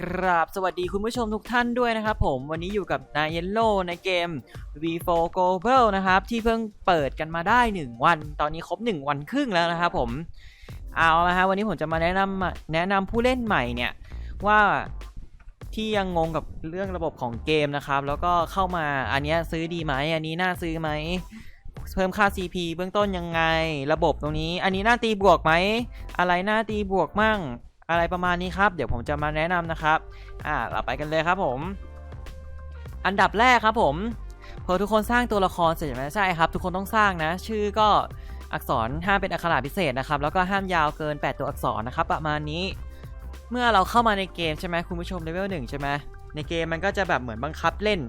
กราบสวัสดีคุณผู้ชมทุกท่านด้วยนะครับผมวันนี้อยู่กับนายเยลโลในเกม V4 Global นะครับ ที่เพิ่งเปิดกันมาได้ 1 วัน ตอนนี้ครบ 1 วันครึ่งแล้วนะครับผมเอาละฮะวันนี้ผมจะมาแนะนำแนะนำผู้เล่นใหม่เนี่ย ว่าที่ยังงงกับเรื่องระบบของเกมนะครับ แล้วก็เข้ามาอันนี้ซื้อดีไหมอันนี้น่าซื้อไหมเพิ่มค่า CP เบื้องต้นยังไง ระบบตรงนี้ อันนี้น่าตีบวกไหมอะไรน่าตีบวกมั่ง อะไรประมาณนี้ครับ เดี๋ยวผมจะมาแนะนำนะครับ อ่า เราไปกันเลยครับผม อันดับแรกครับผมพอทุกคนสร้างตัวละครเสร็จไหมใช่ครับ ทุกคนต้องสร้างนะ ชื่อก็อักษรห้ามเป็นอักขระพิเศษนะครับ แล้วก็ห้ามยาวเกิน 8 ตัวอักษรนะครับ ประมาณนี้ เมื่อเราเข้ามาในเกมใช่ไหมคุณผู้ชมเลเวลหนึ่งใช่ไหมในเกมมันก็จะแบบเหมือนบังคับเล่น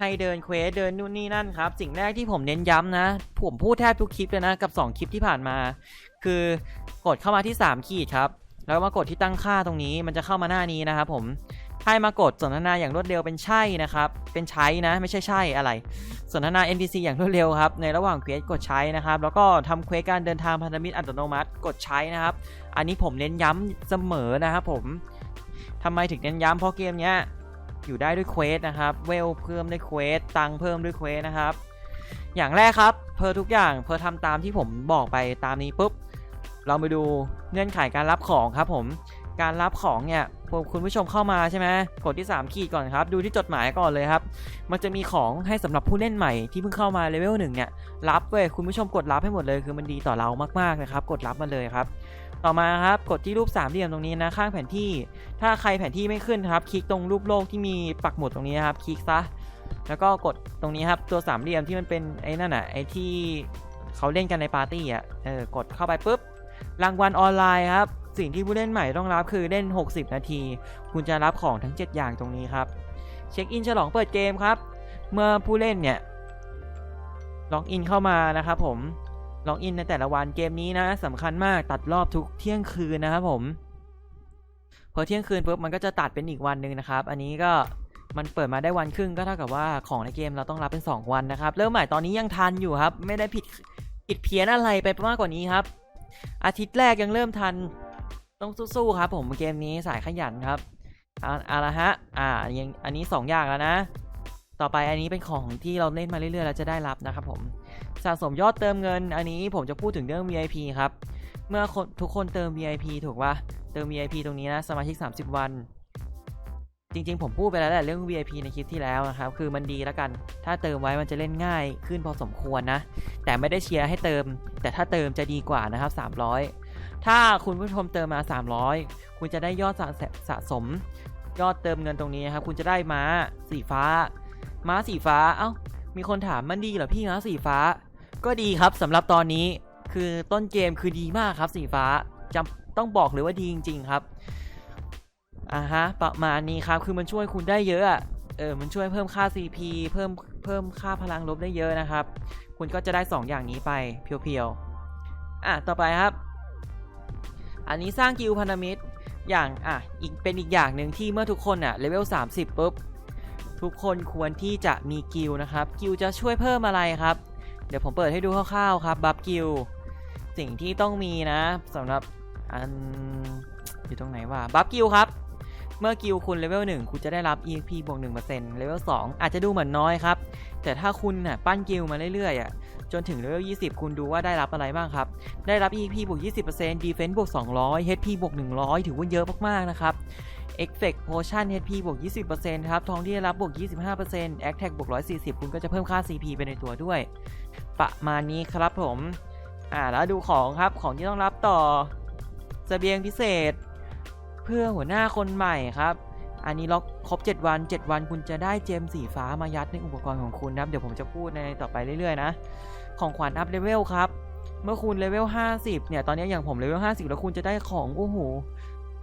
ให้เดินเควสเดินนู่นนี่นั่นครับ สิ่งแรกที่ผมเน้นย้ำนะ ผมพูดแทบทุกคลิปเลยนะ กับ 2 คลิปที่ผ่านมา คือกดเข้ามาที่ 3 ขีดครับ แล้วมากดที่ตั้งค่าตรงนี้มันจะเข้ามาหน้านี้นะครับผมให้มากดสนทนาอย่างรวดเร็วเป็นใช่นะครับ เป็นใช้นะ ไม่ใช่ใช่อะไร สนทนา NPC อย่างรวดเร็วครับ ในระหว่างเควสกดใช้นะครับ แล้วก็ทำเควสการเดินทางพันธมิตรอัตโนมัติกดใช้นะครับ อันนี้ผมเน้นย้ำเสมอนะครับผมทำไมถึงเน้นย้ำเพราะเกมเนี้ยอยู่ได้ด้วยเควสนะครับ เวลเพิ่มด้วยเควส ตังค์เพิ่มด้วยเควสนะครับ อย่างแรกครับ เพอทุกอย่างเพอทำตามที่ผมบอกไปตามนี้ปุ๊บ เราไปดูเงื่อนไขการรับของครับผม การรับของเนี่ยคุณผู้ชมเข้ามาใช่ไหมกดที่ 3 ขีดก่อนครับ ดูที่จดหมายก่อนเลยครับ มันจะมีของให้สำหรับผู้เล่นใหม่ที่เพิ่งเข้ามาเลเวลหนึ่งเนี่ยรับเว้ยคุณผู้ชมกดรับให้หมดเลยคือมันดีต่อเรามากๆนะครับ กดรับมาเลยครับ ต่อมาครับกดที่รูปสามเหลี่ยมตรงนี้นะข้างแผนที่ ถ้าใครแผนที่ไม่ขึ้นครับ คลิกตรงรูปโลกที่มีปักหมุดตรงนี้นะครับคลิกซะแล้วก็กดตรงนี้ครับตัวสามเหลี่ยมที่มันเป็นไอ้นั่นอะไอ้ที่เขาเล่นกันในปาร์ตี้อะเออกดเข้าไปปุ๊บ รางวัลออนไลน์ครับ สิ่งที่ผู้เล่นใหม่ต้องรับคือเล่น 60 นาที คุณจะรับของทั้ง 7 อย่างตรงนี้ครับ เช็คอินฉลองเปิดเกมครับ เมื่อผู้เล่นเนี่ยล็อกอินเข้ามานะครับผมล็อกอินในแต่ละวันเกมนี้นะสำคัญมากตัดรอบทุกเที่ยงคืนนะครับผมพอเที่ยงคืนปุ๊บมันก็จะตัดเป็นอีกวันหนึ่งนะครับ อันนี้ก็มันเปิดมาได้วันครึ่งก็เท่ากับว่าของในเกมเราต้องรับเป็น 2 วันนะครับ เริ่มใหม่ตอนนี้ยังทันอยู่ครับ ไม่ได้ผิดผิดเพี้ยนอะไรไปมากกว่านี้ครับ อาทิตย์แรกยังเริ่มทัน ต้องสู้ๆครับผมเกมนี้สายขยันครับเอาเอาละฮะ อ่ายังอันนี้ 2 อย่างแล้วนะ ต่อไปอันนี้เป็นของที่เราเล่นมาเรื่อยๆแล้วจะได้รับนะครับผมสะสมยอดเติมเงิน อันนี้ผมจะพูดถึงเรื่อง VIP ครับ เมื่อทุกคนเติม VIP ถูกปะเติม VIP ตรงนี้นะสมาชิก 30 วัน จริงๆ ผมพูดไปแล้วแหละเรื่อง VIP ในคลิปที่แล้วนะครับ คือมันดีแล้วกัน ถ้าเติมไว้มันจะเล่นง่ายขึ้นพอสมควรนะ แต่ไม่ได้เชียร์ให้เติม แต่ถ้าเติมจะดีกว่านะครับ 300 ถ้าคุณผู้ชมเติมมา 300 คุณจะได้ยอดสะสะสม ยอดเติมเงินตรงนี้นะครับ คุณจะได้ม้าสีฟ้า ม้าสีฟ้า เอ้า มีคนถามมันดีเหรอพี่ม้าสีฟ้า ก็ดีครับสำหรับตอนนี้ คือต้นเกมคือดีมากครับสีฟ้าจำต้องบอกเลยว่าดีจริง ๆ ครับ อ่าฮะ ประมาณนี้ครับ คือมันช่วยคุณได้เยอะอะเออ มันช่วยเพิ่มค่า CP เพิ่ม เพิ่มค่าพลังลบได้เยอะนะครับ คุณก็จะได้ 2 อย่างนี้ไป เพียวๆ อะ ต่อไปครับ อันนี้สร้างกิลพันธมิตร อย่าง อะ อีก เป็นอีกอย่างหนึ่งที่เมื่อทุกคนอะเลเวล 30ปุ๊บ ทุกคนควรที่จะมีกิลนะครับ กิลจะช่วยเพิ่มอะไรครับ เดี๋ยวผมเปิดให้ดูคร่าวๆ ครับ บัฟกิล สิ่งที่ต้องมีนะสำหรับ อัน อยู่ตรงไหนวะ บัฟกิลครับ เมื่อกิลคุณเลเวล1คุณจะได้รับ EXP บวก1%เลเวล2อาจจะดูเหมือนน้อยครับ แต่ถ้าคุณน่ะปั้นกิลมาเรื่อยๆอะจนถึงเลเวล20 คุณดูว่าได้รับอะไรบ้างครับ ได้รับ EXP บวก20% Defense บวก200 HP บวก100 ถือว่าเยอะมากๆนะครับ Effect Potion HP บวก 20%ครับ ทองที่ได้รับบวก 25% Attack บวก 140 คุณก็จะเพิ่มค่า CP ไปในตัวด้วย ประมาณนี้ครับผม อ่า แล้วดูของครับ ของที่ต้องรับต่อสเสบียงพิเศษ เพื่อหัวหน้าคนใหม่ครับ อันนี้ล็อกครบ 7 วัน 7 วันคุณจะได้เจมสีฟ้ามายัดในอุปกรณ์ของคุณนะครับ เดี๋ยวผมจะพูดในต่อไปเรื่อยๆนะ ของขวัญอัพเลเวลครับ เมื่อคุณเลเวล 50 เนี่ย ตอนนี้อย่างผมเลเวล 50 แล้วคุณจะได้ของโอ้โห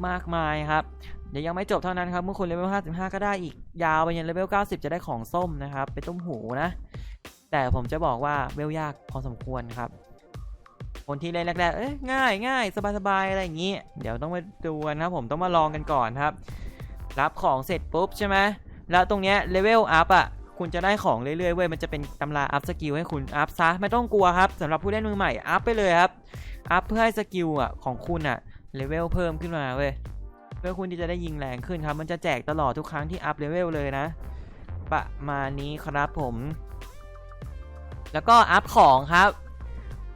มากมายครับเดี๋ยวยังไม่จบเท่านั้นครับเมื่อคุณเลเวล 55 ก็ได้อีกยาวไปยันเลเวล 90 จะได้ของส้มนะครับเป็นต้มหูนะ แต่ผมจะบอกว่าเวลยากพอสมควรครับ คนที่เล่นแรกๆเอ้ยง่ายง่ายสบายๆอะไรอย่างนี้ เดี๋ยวต้องมาดูกันครับผมต้องมาลองกันก่อนครับ รับของเสร็จปุ๊บใช่ไหมแล้วตรงเนี้ยเลเวลอัพอะคุณจะได้ของเรื่อยๆเว้ยมันจะเป็นตำราอัพสกิลให้คุณอัพซะไม่ต้องกลัวครับสำหรับผู้เล่นมือใหม่อัพไปเลยครับอัพเพื่อให้สกิลอะของคุณอะเลเวลเพิ่มขึ้นมาเว้ยเพื่อคุณที่จะได้ยิงแรงขึ้นครับ มันจะแจกตลอดทุกครั้งที่อัพเลเวลเลยนะ ประมาณนี้ครับผม แล้วก็อัพของครับ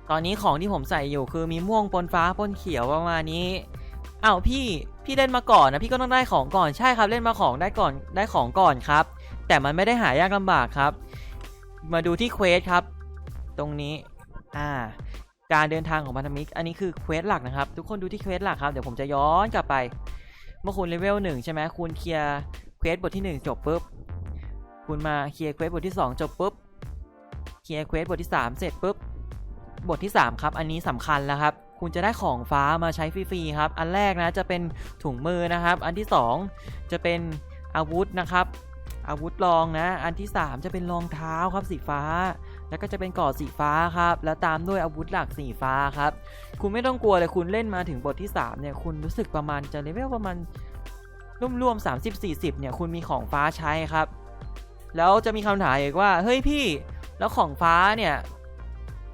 ตอนนี้ของที่ผมใส่อยู่คือมีม่วงปนฟ้าปนเขียวประมาณนี้อ้าวพี่พี่เล่นมาก่อนนะพี่ก็ต้องได้ของก่อนใช่ครับเล่นมาของได้ก่อนได้ของก่อนครับ แต่มันไม่ได้หายากลำบากครับ มาดูที่เควสครับ ตรงนี้อ่าการเดินทางของพันธมิตรอันนี้คือเควสหลักนะครับทุกคนดูที่เควสหลักครับเดี๋ยวผมจะย้อนกลับไป เมื่อคุณเลเวลหนึ่งใช่ไหมคุณเคลียร์เควสบทที่หนึ่งจบปุ๊บคุณมาเคลียร์เควสบทที่สองจบปุ๊บเคลียร์เควสบทที่สามเสร็จปุ๊บ บทที่สามครับ อันนี้สำคัญแล้วครับ คุณจะได้ของฟ้ามาใช้ฟรีๆครับ อันแรกนะจะเป็นถุงมือนะครับ อันที่สองจะเป็นอาวุธนะครับ อาวุธรองนะ อันที่สามจะเป็นรองเท้าครับสีฟ้า แล้วก็จะเป็นกอดสีฟ้าครับ แล้วตามด้วยอาวุธหลักสีฟ้าครับ คุณไม่ต้องกลัวเลยคุณเล่นมาถึงบทที่3เนี่ยคุณรู้สึกประมาณจะเลเวลประมาณรวมๆ30-40เนี่ยคุณมีของฟ้าใช้ครับ แล้วจะมีคำถามอีกว่าเฮ้ยพี่ แล้วของฟ้าเนี่ย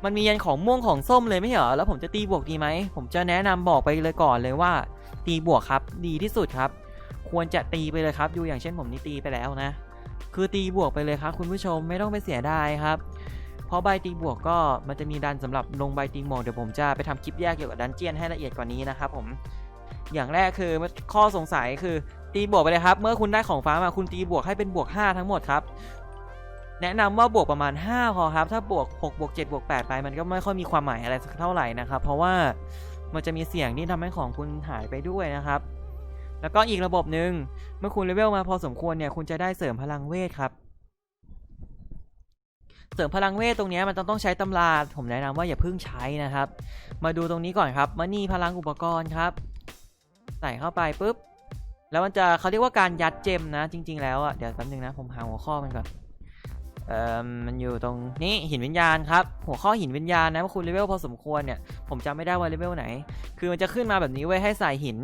มันมียันของม่วงของส้มเลยไม่เหรอ แล้วผมจะตีบวกดีไหม ผมจะแนะนำบอกไปเลยก่อนเลยว่า ตีบวกครับดีที่สุดครับ ควรจะตีไปเลยครับ ดูอย่างเช่นผมนี่ตีไปแล้วนะ คือตีบวกไปเลยครับ คุณผู้ชมไม่ต้องไปเสียดายครับ เพราะใบตีบวกก็มันจะมีดันสำหรับลงใบตีหมวกเดี๋ยวผมจะไปทำคลิปแยกเกี่ยวกับดันเจียนให้ละเอียดกว่านี้นะครับผม อย่างแรกคือข้อสงสัยคือตีบวกไปเลยครับ เมื่อคุณได้ของฟ้ามาคุณตีบวกให้เป็นบวก 5 ทั้งหมดครับ แนะนำว่าบวกประมาณ 5 พอครับ ถ้าบวก 6 บวก 7 บวก 8 ไป มันก็ไม่ค่อยมีความหมายอะไรสักเท่าไหร่นะครับ เพราะว่ามันจะมีเสียงที่ทำให้ของคุณหายไปด้วยนะครับ แล้วก็อีกระบบหนึ่งเมื่อคุณเลเวลมาพอสมควรเนี่ย คุณจะได้เสริมพลังเวทครับ เสริมพลังเวทตรงนี้มันต้องต้องใช้ตำรา ผมแนะนำว่าอย่าเพิ่งใช้นะครับ มาดูตรงนี้ก่อนครับมานี่พลังอุปกรณ์ครับ ใส่เข้าไปปุ๊บ แล้วมันจะเขาเรียกว่าการยัดเจมนะ จริง ๆ แล้วอะ เดี๋ยวแป๊บนึงนะ ผมหาหัวข้อมันก่อน เอ่อมันอยู่ตรงนี้หินวิญญาณครับ หัวข้อหินวิญญาณนะว่าคุณเลเวลพอสมควรเนี่ย ผมจำไม่ได้ว่าเลเวลไหน คือมันจะขึ้นมาแบบนี้ไว้ยให้ใส่หิน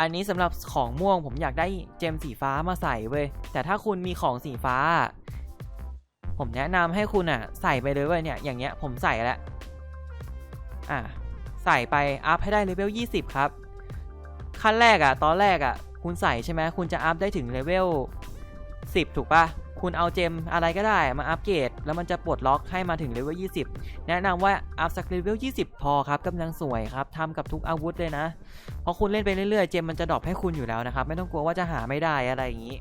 อันนี้สำหรับของม่วงผมอยากได้เจมสีฟ้ามาใส่เว้ย แต่ถ้าคุณมีของสีฟ้า ผมแนะนำให้คุณอะ ใส่ไปเลยเว้ยเนี่ย อย่างเงี้ยผมใส่แล้วอะใส่ไปอัพให้ได้เลเวล20 ครับ ขั้นแรกอะ ตอนแรกอะ คุณใส่ใช่ไหมคุณจะอัพได้ถึงเลเวล10 ถูกปะ คุณเอาเจมอะไรก็ได้มาอัปเกรดแล้วมันจะปลดล็อกให้มาถึงเลเวล 20 แนะนำว่าอัพสักเลเวล 20 พอครับกำลังสวยครับทำกับทุกอาวุธเลยนะเพราะคุณเล่นไปเรื่อยๆ เจมมันจะดรอปให้คุณอยู่แล้วนะครับ ไม่ต้องกลัวว่าจะหาไม่ได้อะไรอย่างนี้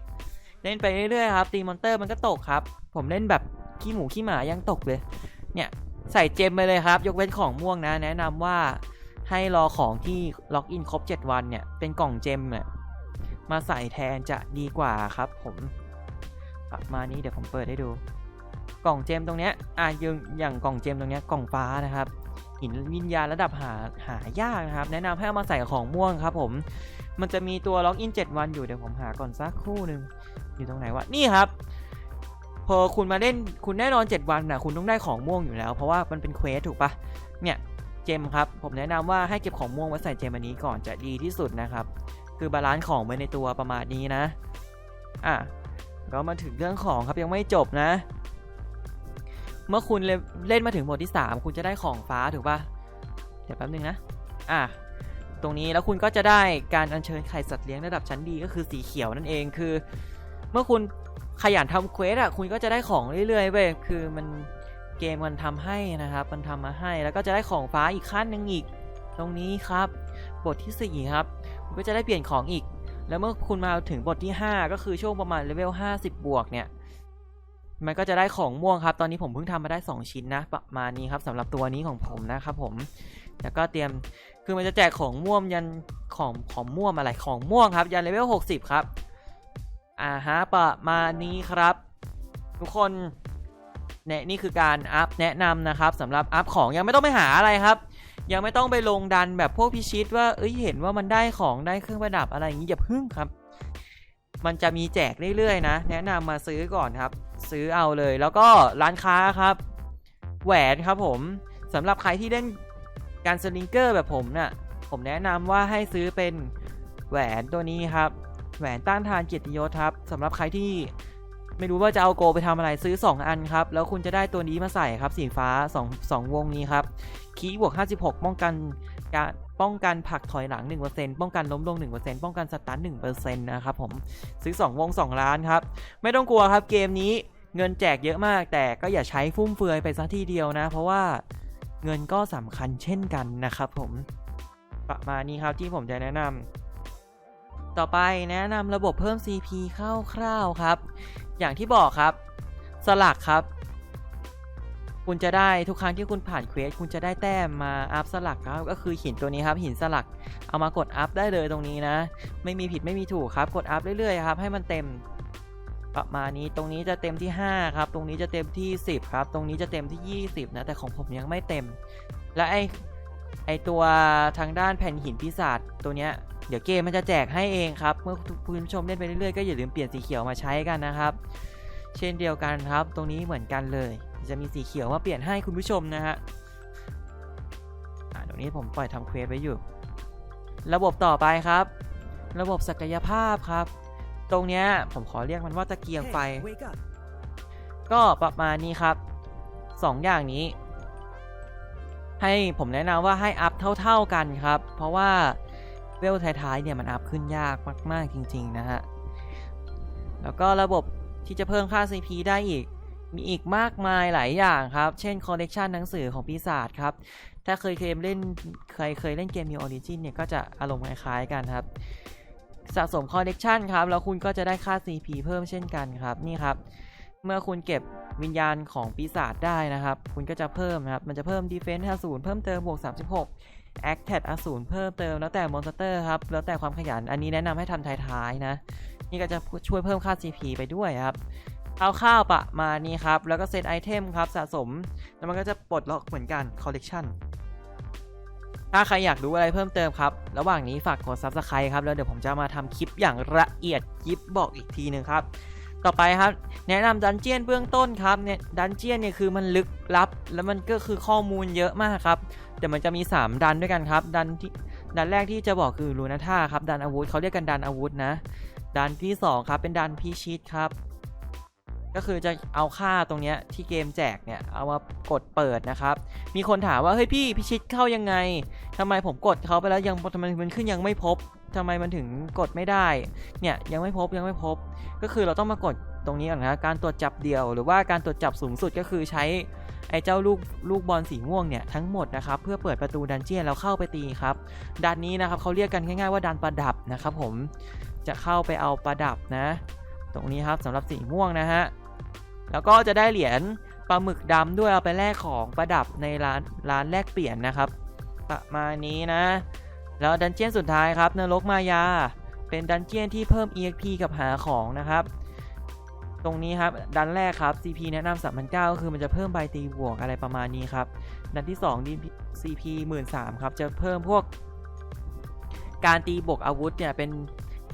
เล่นไปเรื่อยๆครับตีมอนเตอร์มันก็ตกครับ ผมเล่นแบบขี้หมูขี้หมายังตกเลย เนี่ยใส่เจมไปเลยครับ ยกเว้นของม่วงนะ แนะนำว่าให้รอของที่ล็อกอินครบ 7 วันเนี่ยเป็นกล่องเจมเนี่ยมาใส่แทนจะดีกว่าครับผม ประมาณนี้เดี๋ยวผมเปิดให้ดู กล่องเจมตรงเนี้ยอะย่างอย่างกล่องเจมตรงเนี้ยกล่องฟ้านะครับหินวิญญาณระดับหาหายากนะครับ แนะนำให้เอามาใส่กับของม่วงครับ ผม มันจะมีตัวล็อกอิน7วันอยู่เดี๋ยวผมหาก่อนสักครู่หนึ่งอยู่ตรงไหนวะนี่ครับ พอคุณมาเล่นคุณแน่นอน 7 วันนะคุณต้องได้ของม่วงอยู่แล้ว เพราะว่ามันเป็นเควสถูกปะเนี่ยเจมครับ ผมแนะนำว่าให้เก็บของม่วงไว้ใส่เจมอันนี้ก่อนจะดีที่สุดนะครับ คือบาลานซ์ของไว้ในตัวประมาณนี้นะ อะ ก็มาถึงเรื่องของครับยังไม่จบนะ เมื่อคุณเล่นมาถึงบทที่ 3 คุณจะได้ของฟ้าถูกปะเดี๋ยวแป๊บนึงนะ อะ ตรงนี้แล้วคุณก็จะได้การอัญเชิญไข่สัตว์เลี้ยงระดับชั้นดีก็คือสีเขียวนั่นเองคือ เมื่อคุณขยันทำเควสอะคุณก็จะได้ของเรื่อยๆเว้ยคือมันเกมมันทำให้นะครับ มันทำมาให้แล้วก็จะได้ของฟ้าอีกขั้นหนึ่งอีก ตรงนี้ครับ บทที่4ครับ คุณก็จะได้เปลี่ยนของอีก แล้วเมื่อคุณมาถึงบทที่ 5 ก็คือช่วงประมาณเลเวล50 บวกเนี่ย มันก็จะได้ของม่วงครับ ตอนนี้ผมเพิ่งทำมาได้ 2 ชิ้นนะ ประมาณนี้ครับสำหรับตัวนี้ของผมนะครับผม แล้วก็เตรียม คือมันจะแจกของม่วงยันของของม่วงอะไร ของม่วงครับ ยันเลเวล60 ครับ อ่าฮะ ประมาณนี้ครับ ทุกคนเนี่ยนี่คือการอัพแนะนำนะครับสำหรับอัพของยังไม่ต้องไปหาอะไรครับ ยังไม่ต้องไปลงดันแบบพวกพิชิตว่าเอ้ยเห็นว่ามันได้ของได้เครื่องประดับอะไรอย่างนี้อย่าพึ่งครับ มันจะมีแจกเรื่อยๆนะ แนะนำมาซื้อก่อนครับ ซื้อเอาเลยแล้วก็ร้านค้าครับ แหวนครับผมสำหรับใครที่เล่นการสลิงเกอร์แบบผมเนะ่ะผมแนะนำว่าให้ซื้อเป็นแหวนตัวนี้ครับ แหวนต้านทานเกียรติยศครับสำหรับใครที่ ไม่รู้ว่าจะเอาโกไปทำอะไรซื้อ 2 อันครับ แล้วคุณจะได้ตัวนี้มาใส่ครับสีฟ้า 2 2 วงนี้ครับคีย์บวก 56 ป้องกันการป้องกันผลักถอยหลัง 1%ป้องกันล้มลง 1%ป้องกันสตาร์ท1%นะครับผมซื้อ 2 วง 2 ล้านครับ ไม่ต้องกลัวครับเกมนี้เงินแจกเยอะมาก แต่ก็อย่าใช้ฟุ่มเฟือยไปซะทีเดียวนะ เพราะว่าเงินก็สำคัญเช่นกันนะครับผมประมาณนี้ครับที่ผมจะแนะนำต่อไปแนะนำระบบเพิ่ม CP คร่าวๆครับ อย่างที่บอกครับ สลักครับ คุณจะได้ทุกครั้งที่คุณผ่านเควสคุณจะได้แต้มมาอัพสลักครับก็คือหินตัวนี้ครับ หินสลักเอามากดอัพได้เลยตรงนี้นะ ไม่มีผิดไม่มีถูกครับ กดอัพเรื่อยๆครับให้มันเต็มประมาณนี้ตรงนี้จะเต็มที่ 5 ครับ ตรงนี้จะเต็มที่ 10 ครับ ตรงนี้จะเต็มที่ 20 นะ แต่ของผมยังไม่เต็ม และไอไอตัวทางด้านแผ่นหินปีศาจตัวเนี้ย เดี๋ยวเกมมันจะแจกให้เองครับ เมื่อคุณผู้ชมเล่นไปเรื่อยๆก็อย่าลืมเปลี่ยนสีเขียวมาใช้กันนะครับ เช่นเดียวกันครับ ตรงนี้เหมือนกันเลย จะมีสีเขียวมาเปลี่ยนให้คุณผู้ชมนะฮะอ่าตรงนี้ผมปล่อยทำเควสไว้อยู่ ระบบต่อไปครับ ระบบศักยภาพครับ ตรงเนี้ยผมขอเรียกมันว่าตะเกียงไฟ Hey, wake up. ก็ประมาณนี้ครับสองอย่างนี้ให้ผมแนะนำว่าให้อัพเท่า ๆกันครับ เพราะว่า เวลท้ายๆเนี่ยมันอัพขึ้นยากมาก ๆ จริง ๆ นะฮะ แล้วก็ระบบที่จะเพิ่มค่า CP ได้อีก มีอีกมากมายหลายอย่างครับ เช่นคอลเลกชันหนังสือของปีศาจครับ ถ้าเคยเคยเล่นเคยเคยเล่นเกม New Origin เนี่ยก็จะอารมณ์คล้ายๆกันครับ สะสมคอลเลกชันครับ แล้วคุณก็จะได้ค่า CP เพิ่มเช่นกันครับ นี่ครับ เมื่อคุณเก็บวิญญาณของปีศาจได้นะครับ คุณก็จะเพิ่มนะครับ มันจะเพิ่ม Defense 50เพิ่มเติมบวก36 Attack 50เพิ่มเติมแล้วแต่มอนสเตอร์ครับ แล้วแต่ความขยันอันนี้แนะนำให้ทำท้ายๆนะ นี่ก็จะช่วยเพิ่มค่า CP ไปด้วยครับเอาข้าวปะมานี้ครับ แล้วก็เซตไอเทมครับสะสม แล้วมันก็จะปลดล็อกเหมือนกัน Collection ถ้าใครอยากรู้อะไรเพิ่มเติมครับ ระหว่างนี้ฝากกด Subscribe ครับ แล้วเดี๋ยวผมจะมาทำคลิปอย่างละเอียดยิบบอกอีกทีหนึ่งครับ ต่อไปครับ แนะนำดันเจียนเบื้องต้นครับเนี่ยดันเจียนเนี่ยคือมันลึกลับ แล้วมันก็คือข้อมูลเยอะมากครับ แต่มันจะมี 3 ดันด้วยกันครับ ดันที่ดันแรกที่จะบอกคือลูนาท่าครับ ดันอาวุธเขาเรียกกันดันอาวุธนะ ดันที่ 2 ครับเป็นดันพิชิตครับ ก็คือจะเอาค่าตรงเนี้ยที่เกมแจกเนี่ยเอามากดเปิดนะครับ มีคนถามว่าเฮ้ยพี่พิชิตเข้ายังไงทำไมผมกดเขาไปแล้วยังทำไมมันขึ้นยังไม่พบทำไมมันถึงกดไม่ได้ เนี่ยยังไม่พบยังไม่พบ ก็คือเราต้องมากดตรงนี้ก่อนนะการตรวจจับเดียวหรือว่าการตรวจจับสูงสุดก็คือใช้ ไอ้เจ้าลูกลูกบอลสีม่วงเนี่ยทั้งหมดนะครับเพื่อเปิดประตูดันเจียนแล้วเข้าไปตีครับดันนี้นะครับเขาเรียกกันง่ายๆว่าดันประดับนะครับผมจะเข้าไปเอาประดับนะ ตรงนี้ครับสำหรับสีม่วงนะฮะแล้วก็จะได้เหรียญปลาหมึกดำด้วยเอาไปแลกของประดับในร้านร้านแลกเปลี่ยนนะครับประมาณนี้นะ แล้วดันเจียนสุดท้ายครับนรกมายา เป็นดันเจียนที่เพิ่ม EXP กับหาของนะครับ ตรงนี้ครับดันแรกครับ CP แนะนำ3,900ก็คือมันจะเพิ่มใบตีบวกอะไรประมาณนี้ครับ ดันที่2 DP CP 1 3 0 0ครับจะเพิ่มพวก การตีบวกอาวุธเนี่ยเป็น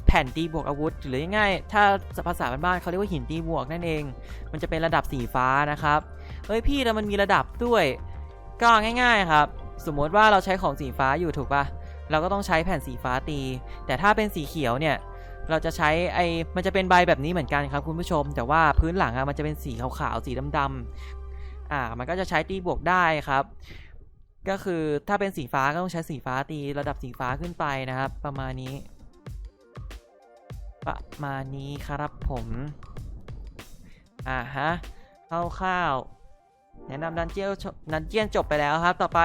แผ่นตีบวกอาวุธหรือง่ายๆถ้าภาษาบ้านๆเขาเรียกว่าหินตีบวกนั่นเอง มันจะเป็นระดับสีฟ้านะครับเฮ้ยพี่แล้วมันมีระดับด้วย ก็ง่าย ๆครับ สมมติว่าเราใช้ของสีฟ้าอยู่ถูกปะเราก็ต้องใช้แผ่นสีฟ้าตี แต่ถ้าเป็นสีเขียวเนี่ย เราจะใช้ไอ้มันจะเป็นใบแบบนี้เหมือนกันครับคุณผู้ชม แต่ว่าพื้นหลังอะมันจะเป็นสีขาวๆสีดำๆอ่า มันก็จะใช้ตีบวกได้ครับ ก็คือถ้าเป็นสีฟ้าก็ต้องใช้สีฟ้าตีระดับสีฟ้าขึ้นไปนะครับ ประมาณนี้ ประมาณนี้ครับผม อ่าฮะคร่าวๆ แนะนำดันเจียนดันเจียนจบไปแล้วครับ ต่อไป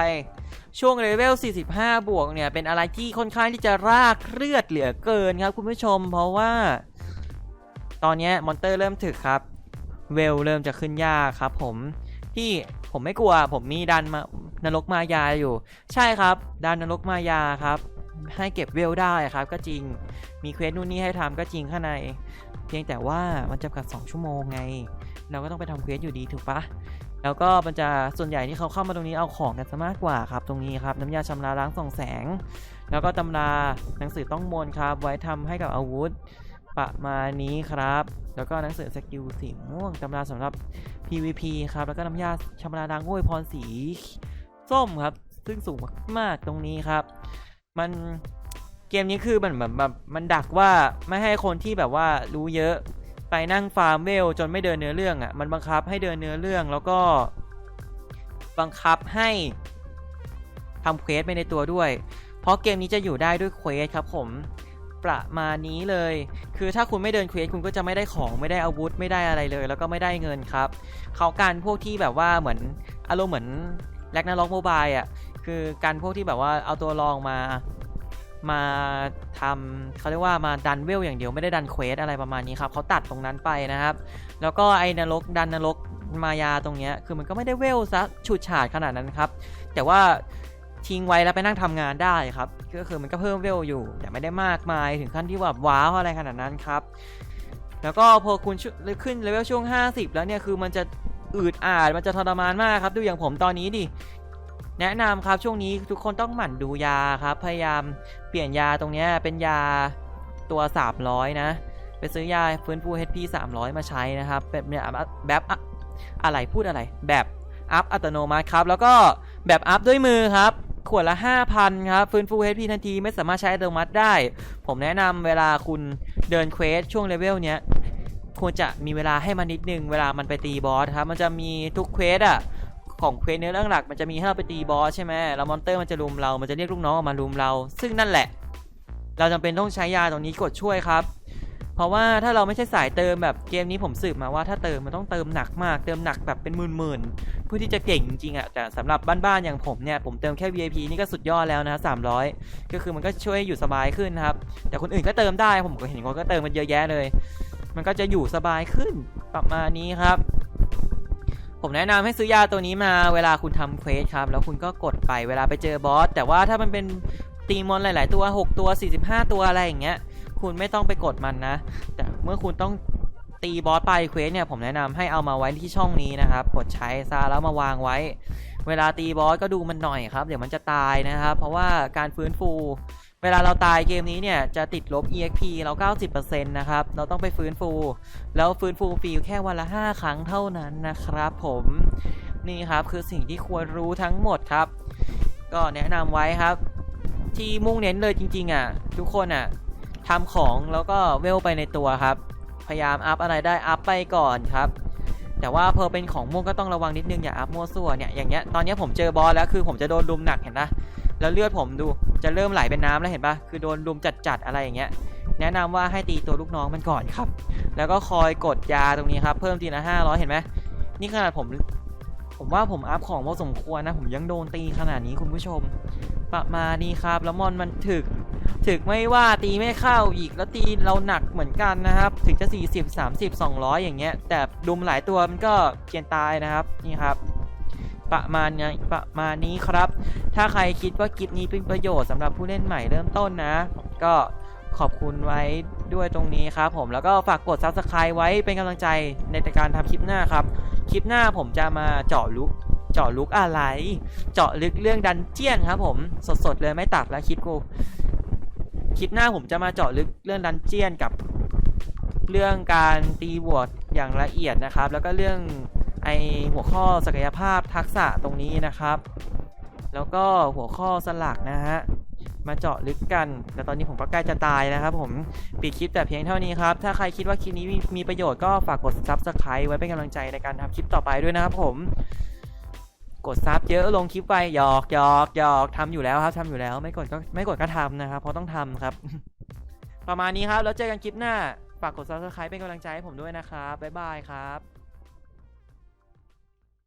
ช่วงเลเวล 45 บวกเนี่ยเป็นอะไรที่ค่อนข้างที่จะรากเลือดเหลือเกินครับคุณผู้ชม เพราะว่า ตอนนี้มอนเตอร์เริ่มถึกครับ เวลเริ่มจะขึ้นยากครับ ผมที่ผมไม่กลัว ผมมีดันมานรกมายาอยู่ ใช่ครับ ดันนรกมายาครับ ให้เก็บเวลได้ครับ ก็จริงมีเควสนู่นนี่ให้ทำก็จริงข้างใน เพียงแต่ว่ามันจำกัด 2 ชั่วโมงไง เราก็ต้องไปทำเควสอยู่ดีถูกปะ แล้วก็มันจะส่วนใหญ่ที่เขาเข้ามาตรงนี้เอาของกันซะมากกว่าครับ ตรงนี้ครับ น้ำยาชำระล้างส่องแสง แล้วก็ตำราหนังสือต้องมนครับ ไว้ทำให้กับอาวุธประมาณนี้ครับ แล้วก็หนังสือสกิลสีม่วงตำราสำหรับ PVP ครับ แล้วก็น้ำยาชำระล้างอวยพรสีส้มครับ ซึ่งสูงมากๆตรงนี้ครับ มันเกมนี้คือมันแบบแบบมันดักว่าไม่ให้คนที่แบบว่ารู้เยอะ ไปนั่งฟาร์มเวลจนไม่เดินเนื้อเรื่องอะ่ะมันบังคับให้เดินเนื้อเรื่องแล้วก็บังคับให้ทำเควสไปในตัวด้วย เพราะเกมนี้จะอยู่ได้ด้วยเควสครับผมประมาณนี้เลย คือถ้าคุณไม่เดินเควสคุณก็จะไม่ได้ของไม่ได้อาวุธไม่ได้อะไรเลย แล้วก็ไม่ได้เงินครับ เขาการพวกที่แบบว่าเหมือนอารมณ์เหมือนแลกนาล็อกโมบายอะ คือการพวกที่แบบว่าเอาตัวรองมา มาทำเขาเรียกว่ามาดันเวลอย่างเดียวไม่ได้ดันเควสอะไรประมาณนี้ครับเขาตัดตรงนั้นไปนะครับ แล้วก็ไอ้นรกดันนรกมายาตรงเนี้ยคือมันก็ไม่ได้เวลซะฉูดฉาดขนาดนั้นครับ แต่ว่าทิ้งไว้แล้วไปนั่งทำงานได้ครับ ก็คือมันก็เพิ่มเวลอยู่ แต่ไม่ได้มากมายถึงขั้นที่แบบว้าวอะไรขนาดนั้นครับ แล้วก็พอคุณชุขึ้นเลเวลช่วง 50 แล้วเนี่ยคือมันจะอืดอาดมันจะทรมานมากครับ ดูอย่างผมตอนนี้ดิแนะนำครับช่วงนี้ทุกคนต้องหมั่นดูยาครับ พยายาม เปลี่ยนยาตรงเนี้ยเป็นยาตัว 300 นะ ไปซื้อยาฟื้นฟู HP 300 มาใช้นะครับแบบเนี่ยแบบอะอะไรพูดอะไร แบบอัพอัตโนมัติครับ แล้วก็แบบอัพด้วยมือครับขวดละ 5,000 ครับ ฟื้นฟู HP ทันทีไม่สามารถใช้อัตโนมัติได้ ผมแนะนำเวลาคุณเดินเควสช่วงเลเวลเนี้ยควรจะมีเวลาให้มันนิดนึง เวลามันไปตีบอสครับ มันจะมีทุกเควสอะ ของเควสเนื้อเรื่องหลักมันจะมีให้เราไปตีบอสใช่ไหมแล้วมอนเตอร์มันจะรุมเรา มันจะเรียกลูกน้องออกมารุมเรา ซึ่งนั่นแหละ เราจำเป็นต้องใช้ยาตรงนี้กดช่วยครับ เพราะว่าถ้าเราไม่ใช่สายเติมแบบเกมนี้ผมสืบมาว่าถ้าเติมมันต้องเติมหนักมาก เติมหนักแบบเป็นหมื่นๆเพื่อที่จะเก่งจริงๆอะแต่สำหรับบ้านๆอย่างผมเนี่ยผมเติมแค่ VIP นี่ก็สุดยอดแล้วนะ300ก็คือมันก็ช่วยให้อยู่สบายขึ้นนะครับ แต่คนอื่นก็เติมได้ผมก็เห็นคนก็เติมมันเยอะแยะเลย มันก็จะอยู่สบายขึ้นประมาณนี้ครับ ผมแนะนำให้ซื้อยาตัวนี้มาเวลาคุณทำเควสครับ แล้วคุณก็กดไปเวลาไปเจอบอส แต่ว่าถ้ามันเป็นตีมอนหลาย ๆ ตัว 6 ตัว 45 ตัวอะไรอย่างเงี้ย คุณไม่ต้องไปกดมันนะ แต่เมื่อคุณต้องตีบอสไปเควสเนี่ยผมแนะนำให้เอามาไว้ที่ช่องนี้นะครับ กดใช้ซะแล้วมาวางไว้ เวลาตีบอสก็ดูมันหน่อยครับ เดี๋ยวมันจะตายนะครับ เพราะว่าการฟื้นฟู เวลาเราตายเกมนี้เนี่ยจะติดลบ EXP เรา 90%นะครับ เราต้องไปฟื้นฟู แล้วฟื้นฟูฟรีแค่วันละ 5 ครั้งเท่านั้นนะครับผมนี่ครับคือสิ่งที่ควรรู้ทั้งหมดครับ ก็แนะนำไว้ครับ ที่มุ่งเน้นเลยจริง ๆอะทุกคนอะทำของแล้วก็เวลไปในตัวครับ พยายามอัพอะไรได้อัพไปก่อนครับแต่ว่าเพอเป็นของม่วงก็ต้องระวังนิดนึงอย่าอัพมั่วซั่วเนี่ยอย่างเงี้ยตอนนี้ผมเจอบอสแล้วคือผมจะโดนลุมหนักเห็นปะ แล้วเลือดผมดูจะเริ่มไหลเป็นน้ำแล้วเห็นปะคือโดนลุมจัดๆอะไรอย่างเงี้ย แนะนำว่าให้ตีตัวลูกน้องมันก่อนครับ แล้วก็คอยกดยาตรงนี้ครับ เพิ่มทีละห้าร้อยเห็นไหมนี่ขนาดผม ผมว่าผมอัพของพอสมควรนะ ผมยังโดนตีขนาดนี้คุณผู้ชม ประมาณนี้ครับ แล้วมอนมันถึก ถึกไม่ว่าตีไม่เข้าอีก แล้วตีเราหนักเหมือนกันนะครับ ถึงจะ 40 30 200 อย่างเงี้ย แต่ดุมหลายตัวมันก็เกียนตายนะครับ นี่ครับ ประมาณนี้ประมาณนี้ครับ ถ้าใครคิดว่าคลิปนี้เป็นประโยชน์สำหรับผู้เล่นใหม่เริ่มต้นนะ ก็ขอบคุณไว้ด้วยตรงนี้ครับผมแล้วก็ฝากกด subscribe ไว้เป็นกำลังใจในการทำคลิปหน้าครับ คลิปหน้าผมจะมาเจาะลุกเจาะลุกอะไร เจาะลึกเรื่องดันเจียนครับผมสดๆเลยไม่ตัดแล้วคลิปกูคลิปหน้าผมจะมาเจาะลึกเรื่องดันเจียนกับ เรื่องการตีบวกอย่างละเอียดนะครับ แล้วก็เรื่อง ไอหัวข้อศักยภาพทักษะตรงนี้นะครับ แล้วก็หัวข้อสลักนะฮะมาเจาะลึกกัน แต่ตอนนี้ผมก็ใกล้จะตายนะครับผม ปิดคลิปแต่เพียงเท่านี้ครับ ถ้าใครคิดว่าคลิปนี้มีประโยชน์ก็ฝากกด subscribe ไว้เป็นกำลังใจในการทำคลิปต่อไปด้วยนะครับผม กดซับเยอะลงคลิปไปหยอกหยอกหยอกทำอยู่แล้วครับทำอยู่แล้ว ไม่กดก็ไม่กดก็ทำนะครับ เพราะต้องทำครับ ประมาณนี้ครับ แล้วเจอกันคลิปหน้า ฝากกด subscribe เป็นกำลังใจให้ผมด้วยนะครับ บ๊ายบายครับ